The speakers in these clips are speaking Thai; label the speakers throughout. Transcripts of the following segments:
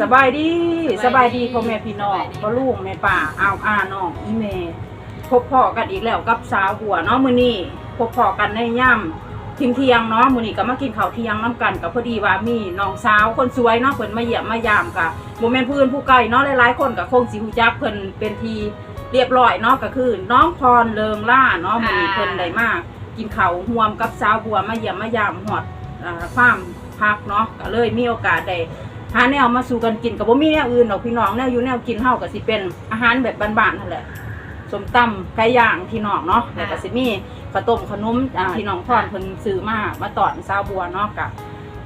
Speaker 1: สบายดีสบายดีพ่อแม่พี่น้องพ่อลูกแม่ป่าอ้าวอาน้องอีเมพบพ่อกันอีกแล้วกับสาวหัวเนาะมื้อนี้พบพ่อกันในย่ำทิ้งเที่ยงเนาะมื้อนี้ก็มากินข้าวเที่ยงน้ำกันกับพอดีว่ามีน้องสาวคนสวยเนาะเพิ่นมาเยี่ยมมายามค่ะบ่แม่นผู้อื่นผู้ไกลเนาะหลายๆคนก็คงสิรู้จักเพิ่นเป็นทีเรียบร้อยเนาะก็คือ น้องพรเลิงล่าเนาะมื้อนี้เพิ่นได้มากินข้าวร่วมกับสาวหัวมาเยี่ยมมายามฮอดอ่าฟาร์มพักเนาะก็เลยมีโอกาสได้ หาแนวมาสู่กันกินกับบ่มีแนวอื่นดอกพี่น้องแนวอยู่แนวกินเฮาก็สิเป็นอาหารแบบบ้านๆนั่นแหละสมตำไก่ย่างพี่น้องเนาะแล้วก็สิมีข้าวต้มขนมอ่าพี่น้องทอดเพิ่นซื้อมามาตอนซาวบัวเนาะกะ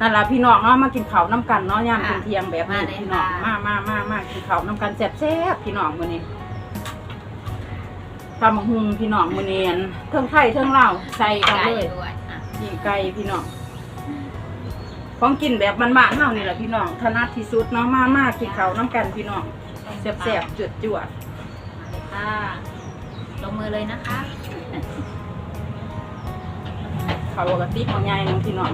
Speaker 1: นั่นล่ะพี่น้องเนาะมากินข้าวน้ำกันเนาะยามเที่ยงๆแบบนี้พี่น้องมามามามากินข้าวน้ำกันแซ่บๆพี่น้องมื้อนี้ตำบักหุ่งพี่น้องมื้อนี้อั่นเทิงไทยเทิงลาวใส่กัน
Speaker 2: ไก่
Speaker 1: เลย
Speaker 2: ด้วยอะ
Speaker 1: นี่ไก่พี่น้อง ของกินแบบบ้านๆเฮานี่แหละพี่น้องถนัดที่สุดเนาะมามากินข้าวน้ำกันพี่น้องแซ่บๆจวดจวด
Speaker 2: มาเลยค่ะลงมือเลยนะคะ
Speaker 1: ๆข้าวกะติของยายนึงพี่น้อง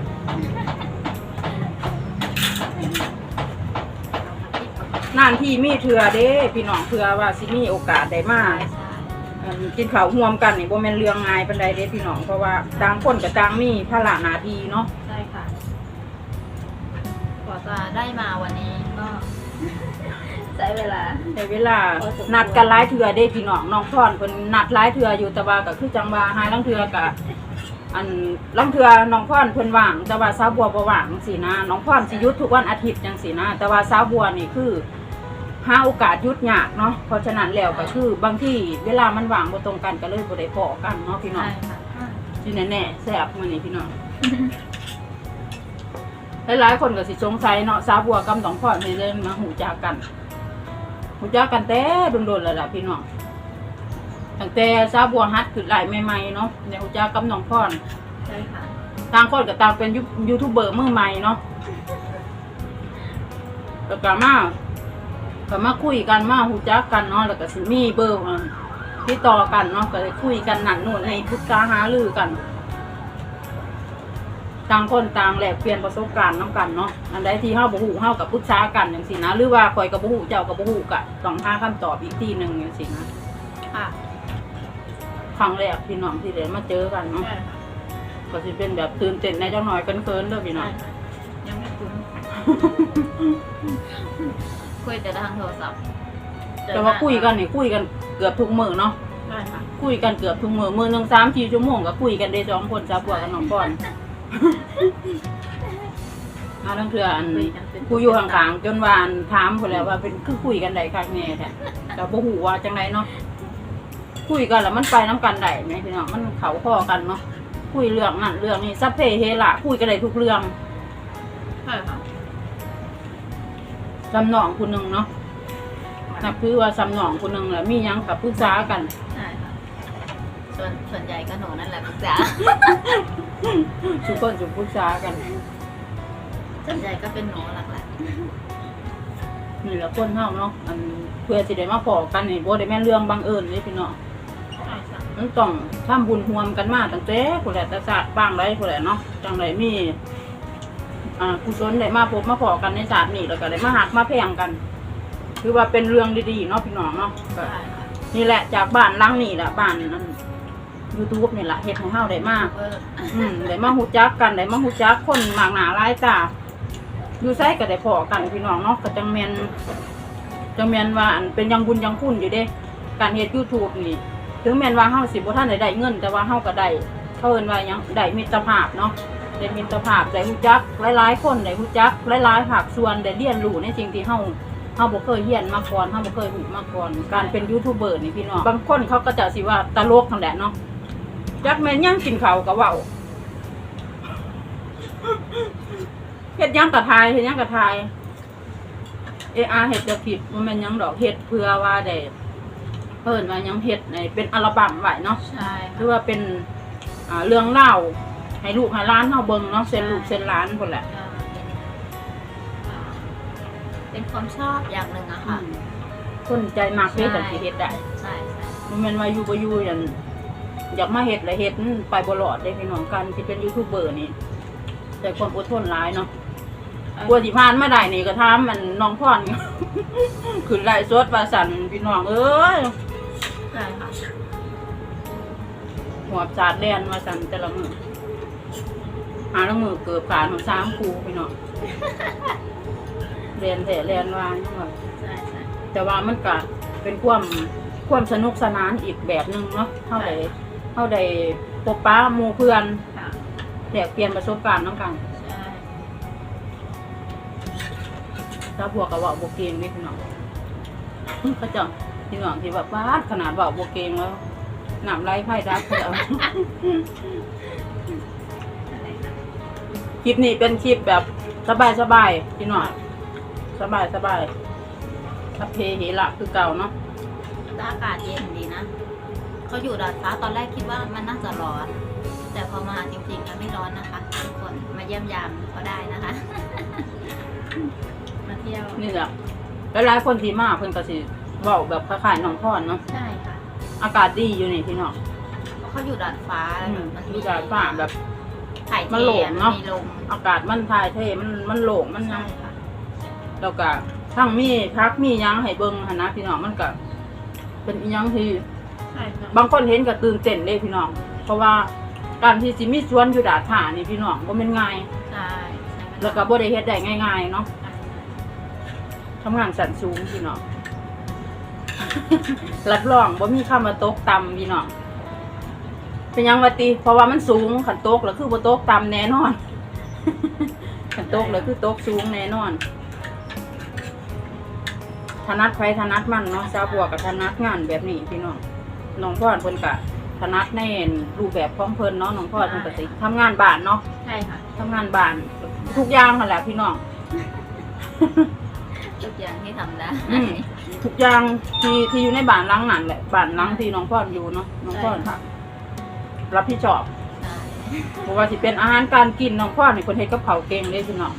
Speaker 1: นานที่มีเถื่อเด้พี่น้องเถื่อว่าสิมีโอกาสได้มา
Speaker 2: ใช่ใช่
Speaker 1: อันกินข้าวร่วมกันนี่บ่แม่นเรื่องง่ายปานใดเด้พี่น้องเพราะว่าต่างคนก็ต่างมีภาระหน้าที่เนาะ
Speaker 2: ใช่ค่ะกว่า จะได้มาวันนี้ก็ใช้เวลา
Speaker 1: ในเวลานัดกันหลายเถื่อเด้พี่น้องน้องพรเพิ่นนัดหลายเถื่ออยู่แต่ว่าก็คือจังว่าหาลังเถื่อก็อันลังเถื่อน้องพรเพิ่นว่าง แต่ว่าสาวบัวบ่ว่างจังซี่นะน้องพรสิหยุดทุกวันอาทิตย์จังซี่นะ แต่ว่าสาวบัวนี่คือหาโอกาสหยุดยากเนาะเพราะฉะนั้นแล้วก็คือบางที่เวลามันว่างบ่ตรงกันก็เลยบ่ได้พอกันเนาะพี่น้อง
Speaker 2: ใช่ค่ะ
Speaker 1: ที่แน่ๆแซ่บมื้อนี้พี่น้อง หลายๆคนก็สิสงสัยเนาะสาวบัวกับน้องพรนี่เลยมาหูจักกันหูจักกันแต่โดนๆแล้วล่ะพี่น้องตั้งแต่สาวบัวฮัดขึ้นหลายใหม่ๆเนาะในหูจักกับน้องพร
Speaker 2: ใช่ค่ะ
Speaker 1: ต่างคนก็ต่างเป็นยูยูทูบเบอร์มือใหม่เนาะแล้วก็มาก็มาคุยกันมาหูจักกันเนาะแล้วก็สิมีเบอร์อ่าติดต่อกันเนาะก็เลยคุยกันนั่นนู่นให้ปรึกษาหารือกัน ต่างคนต่างแลกเปลี่ยนประสบการณ์น้กันเนาะอันใดที่เฮาบ่ฮู้เฮากับปรึกษากันจังซี่นะ หรือว่าข่อยก็บ่ฮู้เจ้าก็บ่ฮู้ก็ต้องหาคำตอบอีกทีหนึงจังซี่นะ
Speaker 2: ค่ะ
Speaker 1: ครั้งแรกพี่น้องที่ได้มาเจอกันเนาะ
Speaker 2: ใช่ค่ะ
Speaker 1: ก็สิเป็นแบบตื่นเต้นในจังหน่อยเกินๆเด้อพี่น้อง
Speaker 2: ยังไม่คุ้นคุยแต่ทางโทรศัพท์
Speaker 1: แต่ว่าคุยกันนี่คุยกันเกือบทุกมื้อเนาะ
Speaker 2: ใช่ค่ะ
Speaker 1: คุยกันเกือบทุกมื้อมื้อหนึง3 4ชั่วโมงก็คุยกันได้สองคนสาวบัวกับน้องปอน มาทั้งเทื่ออัน
Speaker 2: คุยกันเป็น
Speaker 1: กูอยู่ห่างๆจนวาอันถามพุ่นแหล้วว่าเป็นคือคุยกันได้คักแน่แท้แต่บ่ฮู้ว่าจังไดเนาะคุยกันแล้วมันไปน้กันได้ไหมพี่น้องมันเข้าคอกันเนาะคุยเรื่องนั้นเรื่องนี้ซัพเพเฮละคุยกันได้ทุกเรื่อง
Speaker 2: ใช่ค่ะ
Speaker 1: สำนองผู้หนึงเนาะนับคือว่าสำนองผู้หนึงแหละมีหยังกับปรึกษากัน
Speaker 2: ใช่ค่ะส่วนส่วนใหญ่ก็หนูนั่นแหละปรึกษา
Speaker 1: ทุกคนจะปรึกษากัน
Speaker 2: ส่วนใหญ่ก็เป็นหนูหลัก
Speaker 1: นี่แหละคนเฮาเนาะอันเพื่อสิได้มาพอกันนี่บ่ได้แม่นเรื่องบังเอิญเลยพี่น้อง
Speaker 2: ๆใช่ค่ะ
Speaker 1: มันต้องทำบุญรวมกันมาตั้งแต่ผู้ใดแต่ศาสตร์บ้างไรผู้ใดเนาะจังไรมีอ่ากุศลได้มาพบมาพอกันในศาสตร์นี่แล้วก็ได้มาหักมาแพงกัน คือว่าเป็นเรื่องดีๆเนาะพี่น้องเนาะก็
Speaker 2: ใช่ค่ะ
Speaker 1: นี่แหละจากบ้านหลังนี่แหละบ้านนั้น ยูทูบนี่แหละเฮ็ดให้เฮาได้มา
Speaker 2: เออ
Speaker 1: อืมได้มาฮู้จักกันได้มาฮู้จักคนมากหน้าหลายตาอยู่ไสก็ได้พอกันพี่น้องเนาะก็จังแม่นจังแม่นว่าอันเป็นยังบุญยังคุณอยู่เด้ การเฮ็ด YouTube นี่ถึงแม้นว่าเฮาสิบ่ทันได้ได้เงิน แต่ว่าเฮาก็ได้เขาเอิ้นว่าหยังได้มิตรภาพเนาะได้มิตรภาพได้รู้จักหลายๆคนได้รู้จักหลายๆภาคส่วนได้เรียนรู้ในสิ่งที่เฮาเฮาบ่เคยเรียนมาก่อนเฮาบ่เคยรู้มาก่อน การเป็นยูทูบเบอร์นี่พี่น้อง บางคนเขาก็จะสิว่าตลกนั่นแหละเนาะ จักแม่นยังกินข้าวก็เว้าเฮ็ดหยังกะทายเฮ็ดหยังกะทายเออาเฮ็ดจะผิดบ่แม่นหยังดอกเฮ็ดเพื่อว่าได้เพิ่นว่าหยังเฮ็ดในเป็นอัลบั้มไว้เนาะ
Speaker 2: ใช่
Speaker 1: หรือว่าเป็นอ่าเรื่องเล่าให้ลูกให้หล้านเฮาเบิ่งเนาะเส้นลูกเส้นหล้านพุ่นแหละ
Speaker 2: ค่ะเป็นความชอบอย่างหนึ่งอะค่ะ
Speaker 1: อืมคนใจมักเฮ็ดจังสิเฮ็ดได้
Speaker 2: ใช่ใช่
Speaker 1: บ่แม่นว่าอยู่บ่อยู่หยัน อยากมาเฮ็ดแล้วเฮ็ดไปบ่รอดเด้พี่น้องกันที่เป็นยูทูบเบอร์นี่ใช้ความอดทนหลายเนาะกลัวสิพานมาได้นี่ก็ถามมันน้องพ่อนขึ้นไล่สดว่าสันพี่น้องเอ้ย
Speaker 2: ใช่ค่ะ
Speaker 1: หัวจาดแดนว่าสั่นแต่ละมือหาละมือเกิดผ่านของสามครูพี่น้องเรียนแต่เรียนวาน
Speaker 2: ใช่ใช่
Speaker 1: แต่ว่ามันก็เป็นความความสนุกสนานอีกแบบหนึ่งเนาะเท่าใด เท่าใดปบป้าหมูเพื่อน
Speaker 2: ค่ะ
Speaker 1: แลกเปลี่ยนประสบการณ์น้องกัน
Speaker 2: ใช่
Speaker 1: ถ้าพวกกับว่าโบเกงนี่พี่น้องเขาจะพี่น้องที่แบบบ้าดขนาดว่าโบเกงแล้วหนำไรไพ่ดักแล้ว
Speaker 2: อะไรค่ะ
Speaker 1: คลิปนี้เป็นคลิปแบบสบายสบายๆพี่น้องสบายสบายทัพเพเหระคือเก่าเนาะ
Speaker 2: แต่อากาศเย็นดีนะ เขาอยู่ดาดฟ้าตอนแรกคิดว่ามันน่าจะร้อน แต่พอมาจริงๆแล้วไม่ร้อนนะคะทุกคนมาเยี่ยมยามก็ได้นะคะ มาเที่ยว
Speaker 1: นี่แหละหลายๆคนที่มาเพิ่นก็สิเว้าแบบคล้ายๆน้องพ่อนเนาะ
Speaker 2: ใช่ค่ะ
Speaker 1: อากาศดีอยู่นี่พี่น้อง
Speaker 2: เพราะเขาอยู่ดาดฟ้า
Speaker 1: อืม
Speaker 2: มัน
Speaker 1: มีแต่ฟ้าแบบ
Speaker 2: ถ่ายเท
Speaker 1: มันโล่งเนอะ
Speaker 2: มีลม
Speaker 1: อากาศมันถ่ายเทมันมันโล่งมันหยั
Speaker 2: ใช่
Speaker 1: ง
Speaker 2: ค่ะ
Speaker 1: แล้วก็ทั้งมีพักมีหยังให้เบิ่งหันนะพี่น้องมันก็เป็นอีหยังที่
Speaker 2: ใช่ค่ะ
Speaker 1: บางคนเห็นก็ตื่นเต้นเลยพี่น้อง เพราะว่าการที่สิมีสวนอยู่ดาดผานี่พี่น้องบ่แม่นง่าย
Speaker 2: ใช่ใช่
Speaker 1: แล้วก็บ่ได้เฮ็ดได้ง่าย ๆ เนาะทำงานสันสูงพี่น้อง รับรองบ่มีคำว่าตกต่ำพี่น้อง เป็นหยังว่าติเพราะว่ามันสูงขันตกแล้วคือบ่ตกต่ำแน่นอน ขันตกแล้วคือตกสูงแน่นอนถนัดใครถนัดมันเนาะชาวบัวกับถนัดงานแบบนี้พี่น้อง น้องพ่อนเพิ่นก็ถนัดในรูปแบบของเพิ่นเนาะน้องพ่อนเพิ่นก็สิทำงานบ้านเนาะ
Speaker 2: ใช่ค่ะ
Speaker 1: ทำงานบ้านทุกอย่างนั่นแหละพี่น้อง
Speaker 2: ทุกอย่างที่ทำได้
Speaker 1: อืม ทุกอย่างที่ที่อยู่ในบ้านหลังนั่นแหละบ้านหลังที่น้องพ่อนอยู่เนาะน้องพ่อน
Speaker 2: ใช่ค่ะ
Speaker 1: รับผิดชอบ
Speaker 2: ใช่
Speaker 1: เพราะว่าสิเป็นอาหารการกินน้องพ่อนนี่คนเฮ็ดกับเขาวเก่งเลยพี่น้อง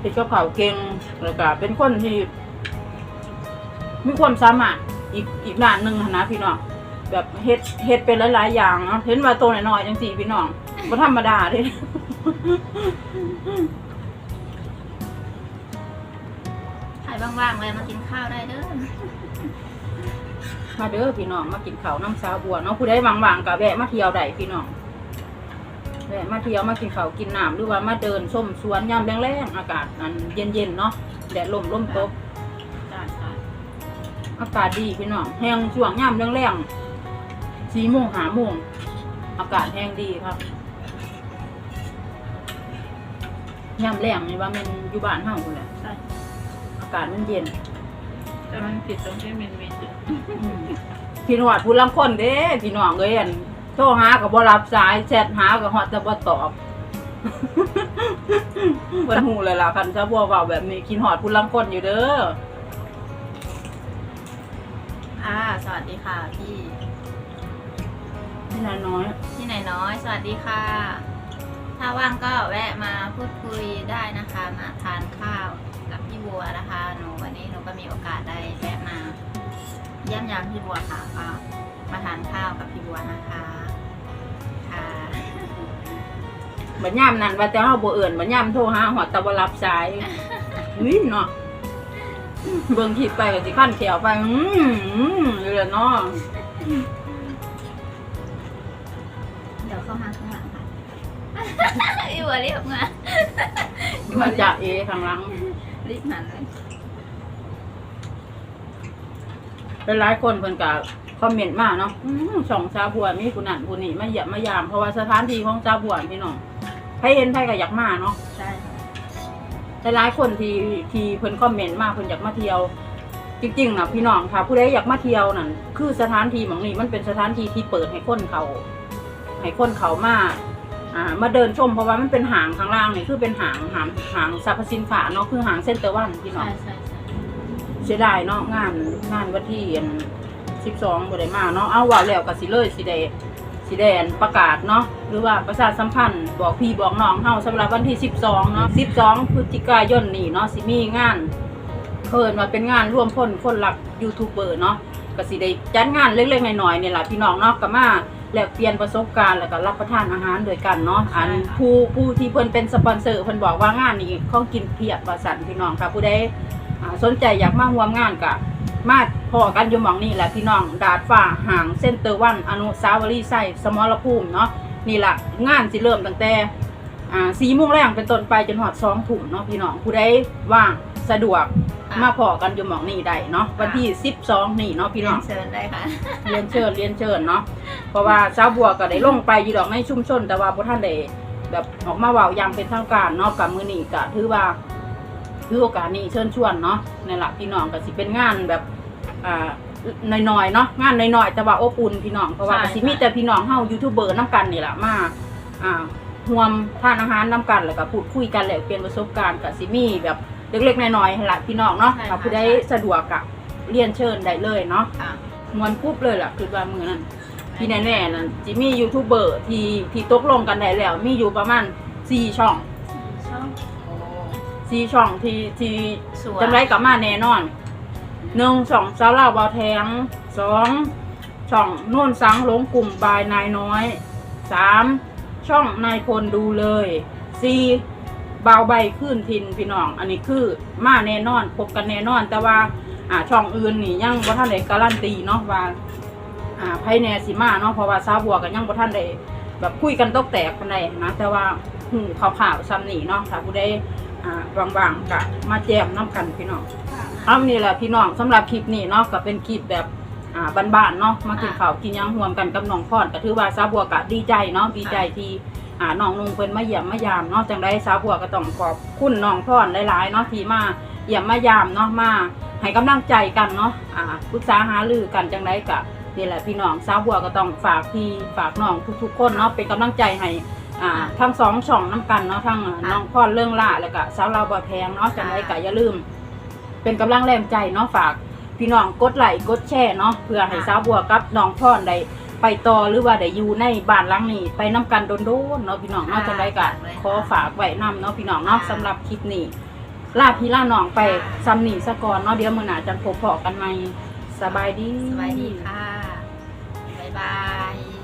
Speaker 1: เฮ็ดกับเขาวเก่งแล้วก็เป็นคนที่มีความสามารถ อีกอีกด้านหนึ่งหั้นนะพี่น้องแบบเฮ็ดเฮ็ดเป็นหลายๆอย่างเนาะเห็นว่าตัวน้อยๆจังสี่พี่น้องบ่ธรรมดาเด้
Speaker 2: ถ่ายว่างๆเลยมากินข้าวได้เด้อ
Speaker 1: มาเด้อพี่น้องมากินข้าวน้ำสาวบัวเนาะผู้ใดว่างๆก็แวะมาเที่ยวได้พี่น้องแวะมาเที่ยวมากินข้าวกินน้ำหรือว่ามาเดินส้มสวนยามแรงๆอากาศอันเย็นๆเนาะแดดลมลมตก
Speaker 2: ใช่ใช่
Speaker 1: อากาศดีพี่น้องแห้งช่วงยามแรงๆสี่โมงหาโมงอากาศแห้งดีครับยามแรงนี่ว่าแมันอยู่บ้านเฮาพุ่นแหละ
Speaker 2: ใช่
Speaker 1: อากาศมันเย็น
Speaker 2: แต่มันผิดตรงที่มันมีจุด
Speaker 1: อืมพี่นวดผู้ลำคนเด้พี่น้องเอ้ยอันโทรหากับบ่รับสายแชทหากับฮอดแต่บ่ตอบเพิ่นฮู้เลยล่ะคันถ้าบ่เว้าแบบนี้คิดฮอดผู้ลำคนอยู่เด้อ
Speaker 2: อ่าสวัสดีค่ะพี่
Speaker 1: พี่นายน้อย
Speaker 2: พี่ไหนน้อย สวัสดีค่ะ ถ้าว่างก็แวะมาพูดคุยได้นะคะ มาทานข้าวกับพี่บัวนะคะหนูวันนี้หนูก็มีโอกาสได้แวะมาเยี่ยมยามพี่บัวค่ะก็มาทานข้าวกับพี่บัวนะคะ ค่ะ
Speaker 1: บัดยามนั้นว่าแต่เฮาบ่เอิ้นบัดยามโทรหาฮอดแต่บ่รับสายอุ้ยเนาะ เบิ่งคลิปไปก็สิคั่นแขวไป อืมอืมอยู่แล้วเนาะ
Speaker 2: เดี๋ยวเข้ามาข้างหลังค่ะพี่บัวเรียกมา
Speaker 1: มาจากเอข้างหลัง
Speaker 2: รีบหันเลย
Speaker 1: หลายๆคนเพิ่นก็คอมเมนต์มาเนาะอืมช่องชาวบัวมีผู้นั้นผู้นี้มาเยี่ยมมายาม เพราะว่าสถานที่ของชาวบัวพี่น้องใครเห็นใครก็อยากมาเนาะ
Speaker 2: ใช่ค่ะ
Speaker 1: หลายๆคนที่ที่เพิ่นคอมเมนต์มาเพิ่นอยากมาเที่ยว จริงๆนะพี่น้องค่ะ ผู้ใดอยากมาเที่ยวนั่นคือสถานที่หมองนี้มันเป็นสถานที่ที่เปิดให้คนเขาให้คนเขามาอ่ามาเดินชมเพราะว่ามันเป็นหางข้างล่างนี่คือเป็นหางหางหางสรรพสินค้าเนาะคือหางเซ็นเตอร์วันพี่น้อง
Speaker 2: ใช่ใช่ใช่
Speaker 1: เสียดายเนาะงานงานวันที่สิบสองบ่ได้มาเนาะเอาว่าแล้วก็สิเลยสิได้ สิได้อันประกาศเนาะหรือว่าประชาสัมพันธ์บอกพี่บอกน้องเฮาสำหรับวันที่สิบสองเนาะสิบสองพฤศจิกายนนี่เนาะสิมีงานเพิ่นว่าเป็นงานร่วมพลคนรักยูทูบเบอร์เนาะก็สิได้จัดงานเล็กๆน้อยๆนี่แหละพี่น้องเนาะก็มาแลกเปลี่ยนประสบการณ์แล้วก็รับประทานอาหารด้วยกันเนาะอัน
Speaker 2: ใช่ค่ะ
Speaker 1: ผู้ผู้ที่เพิ่นเป็นสปอนเซอร์เพิ่นบอกว่างานนี้ของกินเพียบว่าสั่นพี่น้องค่ะผู้ใดอ่าสนใจอยากมาร่วมงานก็ มาพอกันอยู่หมองนี่แหละพี่น้องดาดฟ้าห่างเส้นเตอร์วันอนุสาวรีย์ไส้สมรภูมิเนาะนี่ล่ะงานสิเริ่มตั้งแต่อ่า4โมงแรงเป็นต้นไปจนฮอด2ทุ่มเนาะพี่น้องผู้ใดว่างสะดวก
Speaker 2: ค่ะ
Speaker 1: มาพอกันอยู่หมองนี่ได้เนาะวันที่12นี่เนาะพี่
Speaker 2: เรี
Speaker 1: น้
Speaker 2: ย
Speaker 1: อง
Speaker 2: นเชิญได้ค่ะ
Speaker 1: เรียนเชิญเรียนเชิญเนาะเพราะว่าสาวบัวก็ได้ลงไปอยู่ดอกในชุมชน แต่ว่าพระท่านได้แบบออกมาเว้าอย่างเป็นทางการเนาะกับมือนี้ก็ถือว่าถือโอกาสนี้เชิญชวนเนาะนี่นแหละพี่น้องก็สิเป็นงานแบบ อ่าน้อยๆเนาะงานน้อยๆแต่ว่าอบอุ่นพี่น้องเพราะว่า
Speaker 2: ใช่
Speaker 1: ก็สิมีแต่พี่น้องเฮายูทูบเบอร์น้กันนี่แหละมาอ่าร่วมทานอาหารน้กันแล้วก็พูดคุยกันแลกเปลี่ยนประสบการณ์กับสิมีแบบเล็กๆน้อยๆหั่นละพี่น้องเนาะ
Speaker 2: ใช่ค่ะ
Speaker 1: ถ้าผู้ใดสะดวกก็เรียนเชิญได้เลยเนาะ
Speaker 2: ค่ะ
Speaker 1: มวนปุ๊บเลยล่ะคือว่ามือนั้นที่แน่ๆนั่นจิมียูทูบเบอร์ที่ที่ตกลงกันได้แล้ว มีอยู่ประมาณสี่ช่อง
Speaker 2: ช่องโอ้
Speaker 1: สี่ช่องที่ที่
Speaker 2: สวย
Speaker 1: จำไรกลับมาแน่นอน หนึ่งช่องสาวเล่าวบาแทงสองช่องโน่นสังหลงกลุ่มบายนายน้อยสามช่องนายพลดูเลยสี่เบาใบขึ้นทินพี่น้อง อันนี้คือมาแน่นอนพบกันแน่นอน แต่ว่าอ่าช่องอื่นนี่ยังบ่ท่านได้การันตีเนาะว่าอ่าไพแนสิมาเนาะเพราะว่าซาบัวกันยังบ่ท่านได้แบบคุยกันตกแตกปานใดนะแต่ว่าหูข่าวๆซ้ำนี่เนาะถ้าผู้ใดอ่าว่างๆก็มาแจมน้ำกันพี่น้อง อานี่แหละพี่น้องสำหรับคลิปนี้เนาะก็เป็นคลิปแบบอ่าบ้านๆเนาะมากินข้าวกินหยังร่วมกันกับน้องพรก็ถือว่าซาวบัวก็ดีใจเนาะดีใจที่อ่าน้องนุงเพิ่นมาเยี่ยมมายามเนาะจังไดซาวบัวก็ต้องขอบคุณน้องพรหลายๆเนาะที่มาเยี่ยมมายามเนาะมาให้กำลังใจกันเนาะอ่าปรึกษาหารือกันจังไดก็นี่แหละพี่น้องสาวบัวก็ต้องฝากพี่ฝากน้องทุกๆคนเนาะเป็นกำลังใจให้อ่าทั้งสองช่องน้ำกันเนาะทั้งน้องพ่อเรื่องล่าแล้วก็สาวเราวบ่แพงเนาะจังไรก็อย่าลืม เป็นกำลังแรงใจเนาะฝาก พี่น้องกดไลค์กดแชร์เนาะเพื่อให้สาวบัวกับน้องพ่อได้ไปต่อหรือว่าได้อยู่ในบ้านหลังนี้ ไปน้กันโดนๆเนาะพี่น้องเนาะจังไรก็ขอฝากไว้นํเนาะพี่น้องเนาะสำหรับคลิปนี้ลาพี่ลาน้องไปซ้ำนี่ซะก่อนเนาะเดี๋ยวมื้อหน้าจังพบพอกันใหม่สบายดี
Speaker 2: สวัสดีค่ะ บ๊ายบาย